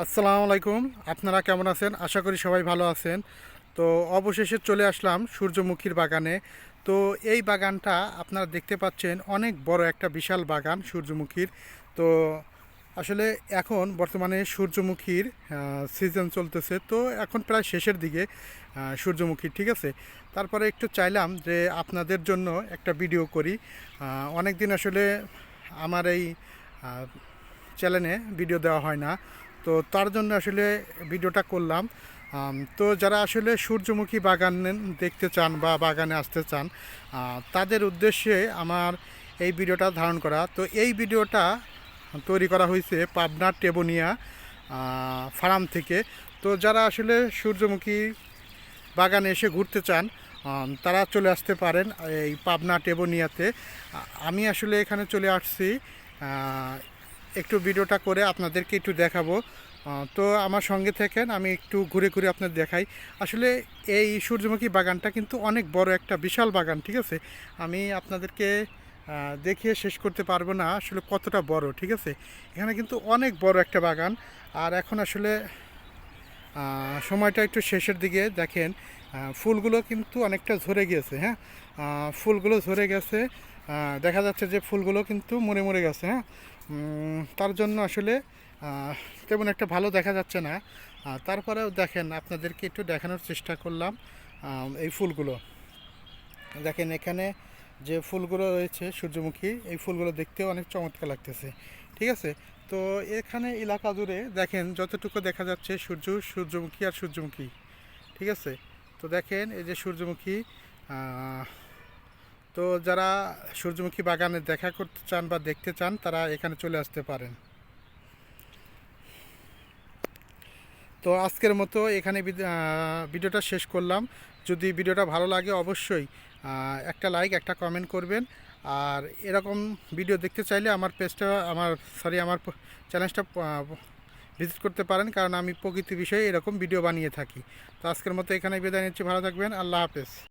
আসসালামু আলাইকুম। আপনারা কেমন আছেন? আশা করি সবাই ভালো আছেন। তো অবশেষে চলে আসলাম সূর্যমুখীর বাগানে। তো এই বাগানটা আপনারা দেখতে পাচ্ছেন, অনেক বড় একটা বিশাল বাগান সূর্যমুখীর। তো আসলে এখন বর্তমানে সূর্যমুখীর সিজন চলতেছে। তো এখন প্রায় শেষের দিকে সূর্যমুখী ঠিক আছে? তারপরে একটু চাইলাম যে আপনাদের জন্য একটা ভিডিও করি। অনেক দিন আসলে আমার এই চ্যানেলে ভিডিও দেওয়া হয় না। তো তার জন্য আসলে ভিডিওটা করলাম। তো যারা আসলে সূর্যমুখী বাগান দেখতে চান বা বাগানে আসতে চান তাদের উদ্দেশ্যে আমার এই ভিডিওটা ধারণ করা। তো এই ভিডিওটা তৈরি করা হয়েছে পাবনার টেবোনিয়া ফার্ম থেকে। তো যারা আসলে সূর্যমুখী বাগানে এসে ঘুরতে চান তারা চলে আসতে পারেন এই পাবনা টেবোনিয়াতে। আমি আসলে এখানে চলে আসছি একটু ভিডিওটা করে আপনাদেরকে একটু দেখাবো। তো আমার সঙ্গে থাকেন, আমি একটু ঘুরে ঘুরে আপনাদের দেখাই। আসলে এই সূর্যমুখী বাগানটা কিন্তু অনেক বড় একটা বিশাল বাগান, ঠিক আছে? আমি আপনাদেরকে দেখিয়ে শেষ করতে পারব না আসলে কতটা বড়, ঠিক আছে? এখানে কিন্তু অনেক বড় একটা বাগান। আর এখন আসলে সময়টা একটু শেষের দিকে দেখেন ফুলগুলো কিন্তু অনেকটা ঝরে গিয়েছে হ্যাঁ? ফুলগুলো ঝরে গেছে দেখা যাচ্ছে যে ফুলগুলো কিন্তু মরে মরে গেছে হ্যাঁ? তার জন্য আসলে তেমন একটা ভালো দেখা যাচ্ছে না। তারপরেও দেখেন, আপনাদেরকে একটু দেখানোর চেষ্টা করলাম এই ফুলগুলো। দেখেন এখানে যে ফুলগুলো রয়েছে সূর্যমুখী, এই ফুলগুলো দেখতেও অনেক চমৎকার লাগতেছে, ঠিক আছে? তো এখানে এলাকা জুড়ে দেখেন যতটুকু দেখা যাচ্ছে সূর্য, সূর্যমুখী আর সূর্যমুখী, ঠিক আছে? তো দেখেন এই যে সূর্যমুখী তো যারা সূর্যমুখী বাগানে দেখা করতে চান বা দেখতে চান, তারা এখানে চলে আসতে পারেন। তো আজকের মতো এখানে ভিডিওটা শেষ করলাম। যদি ভিডিওটা ভালো লাগে, অবশ্যই একটা লাইক একটা কমেন্ট করবেন। আর এরকম ভিডিও দেখতে চাইলে আমার পেজটা আমার সরি আমার চ্যানেলটা ভিজিট করতে পারেন, কারণ আমি প্রকৃতি বিষয়ে এরকম ভিডিও বানিয়ে থাকি। তো আজকের মতো এখানে বিদায় নিচ্ছি, ভালো থাকবেন, আল্লাহ হাফেজ।